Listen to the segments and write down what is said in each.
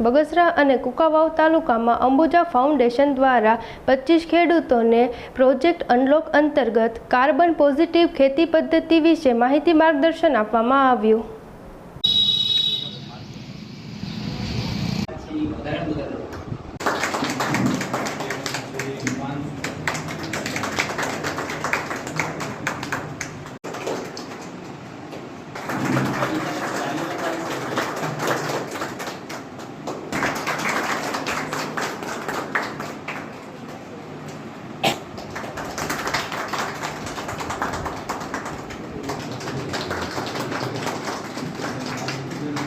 બગસરા અને કુકાવાવ તાલુકામાં અંબુજા ફાઉન્ડેશન દ્વારા પચીસ ખેડૂતોને પ્રોજેક્ટ અનલોક અંતર્ગત કાર્બન પોઝિટિવ ખેતી પદ્ધતિ વિશે માહિતી માર્ગદર્શન આપવામાં આવ્યું.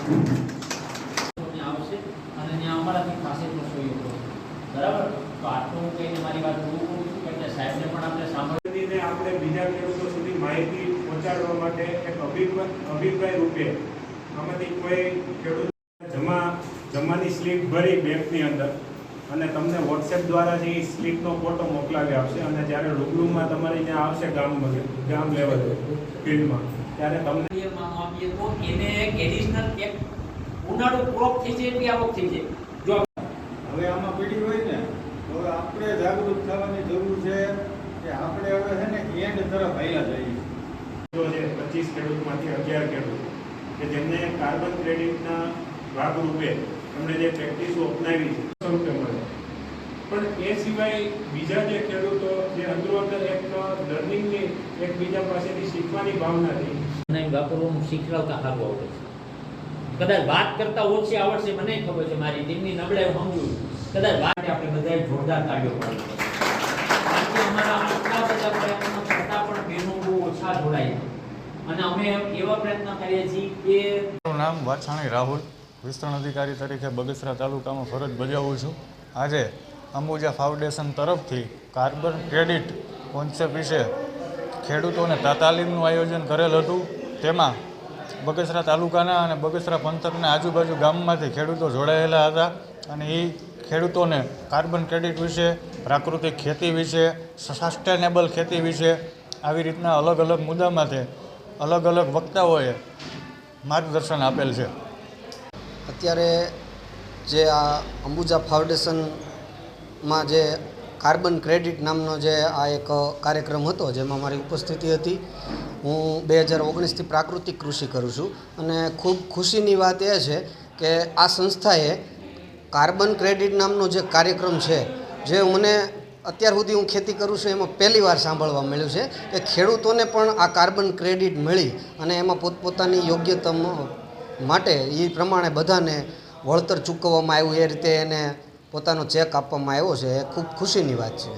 આવશે અને ત્યાં અમારાથી સહયોગ થશે. બરાબર તો આટલું કહીને મારી વાત પૂરું કરું સાહેબને પણ આપણે સાંભળ આપણે બીજા ખેડૂતો સુધી માહિતી પહોંચાડવા માટે એક અભિપ્રાય રૂપે આમાંથી કોઈ ખેડૂત જમા, જમાની સ્લીપ ભરી બેંકની અંદર અને તમને વોટ્સએપ દ્વારા જે સ્લીપનો ફોટો મોકલાવી આપશે અને જ્યારે રૂબરૂમાં તમારી ત્યાં આવશે ગામ ગામ લેવલે ફિલ્ડમાં ત્યારે તમને માનો આપીએ તો એને એક એડિશનલ એક ઉનાળો ક્રોપ થઈ જાય એટલી આવક થઈ જાય? જો હવે આમાં પીડી હોય ને તો આપણે જાગૃત થવાની જરૂર છે કે આપણે હવે છે ને એન્ડ તરફ આવ્યા જઈએ. જો છે પચીસ ખેડૂતમાંથી અગિયાર ખેડૂત કે જેમને કાર્બન ક્રેડિટના ભાગરૂપે એમણે જે પ્રેક્ટિસો અપનાવી છે સો રૂપિયા મળે પણ એ સિવાય બીજા જે ખેડૂતો જે અંદરો અંદર એક લર્નિંગની એકબીજા પાસેથી શીખવાની ભાવનાથી મને વાપરવાનું શીખડાવતા સારું આવડે છે. કદાચ વાત કરતા ઓછી આવડશે મને ખબર છે મારી ટીમની નબળાઈ હું સમજુ કદાચ વાત આપણે બધાએ જોરદાર તાળીઓ પાડવી પડશે. કારણ કે અમારા આટલા બધા પ્રયત્નો છતાં પણ બહેનો બહુ ઓછા જોડાય. અને અમે એવા પ્રયત્ન કરીએ છીએ કે મારું નામ વાછાણી રાહુલ વિસ્તરણ અધિકારી તરીકે બગસરા તાલુકામાં ફરજ બજાવું છું. આજે અંબુજા ફાઉન્ડેશન તરફથી કાર્બન ક્રેડિટ કોન્સેપ્ટ વિશે ખેડૂતોને તાલીમનું આયોજન કરેલ હતું. તેમાં બગસરા તાલુકાના અને બગસરા પંથકના આજુબાજુ ગામમાંથી ખેડૂતો જોડાયેલા હતા અને એ ખેડૂતોને કાર્બન ક્રેડિટ વિશે, પ્રાકૃતિક ખેતી વિશે, સસ્ટેનેબલ ખેતી વિશે આવી રીતના અલગ અલગ મુદ્દામાંથી અલગ અલગ વક્તાઓએ માર્ગદર્શન આપેલ છે. અત્યારે જે આ અંબુજા ફાઉન્ડેશનમાં જે કાર્બન ક્રેડિટ નામનો જે આ એક કાર્યક્રમ હતો, જેમાં મારી ઉપસ્થિતિ હતી, હું બે હજાર ઓગણીસથી પ્રાકૃતિક કૃષિ કરું છું. અને ખૂબ ખુશીની વાત એ છે કે આ સંસ્થાએ કાર્બન ક્રેડિટ નામનો જે કાર્યક્રમ છે, જે મને અત્યાર સુધી હું ખેતી કરું છું, એમાં પહેલી વાર સાંભળવા મળ્યું છે કે ખેડૂતોને પણ આ કાર્બન ક્રેડિટ મળી અને એમાં પોતપોતાની યોગ્યતા માટે એ પ્રમાણે બધાને વળતર ચૂકવવામાં આવ્યું. એ રીતે એને પોતાનો ચેક આપવામાં આવ્યો છે, એ ખૂબ ખુશીની વાત છે.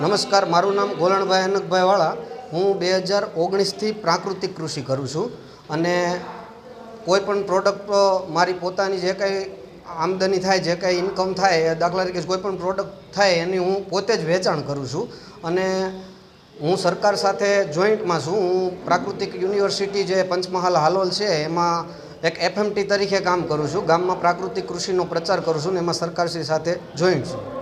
નમસ્કાર, મારું નામ ગોલણભાઈ અનકભાઈ વાળા હું બે હજાર ઓગણીસથી પ્રાકૃતિક કૃષિ કરું છું અને કોઈ પણ પ્રોડક્ટ મારી પોતાની જે કંઈ આમદની થાય, જે કંઈ ઇન્કમ થાય દાખલા તરીકે કોઈ પણ પ્રોડક્ટ થાય, એની હું પોતે જ વેચાણ કરું છું. અને હું સરકાર સાથે જોઈન્ટમાં છું. હું પ્રાકૃતિક યુનિવર્સિટી જે પંચમહાલ હાલોલ છે, એમાં એક એફએમટી તરીકે કામ કરું છું. ગામમાં પ્રાકૃતિક કૃષિનો પ્રચાર કરું છું ને એમાં સરકારશ્રી સાથે જોઈન્ટ છું.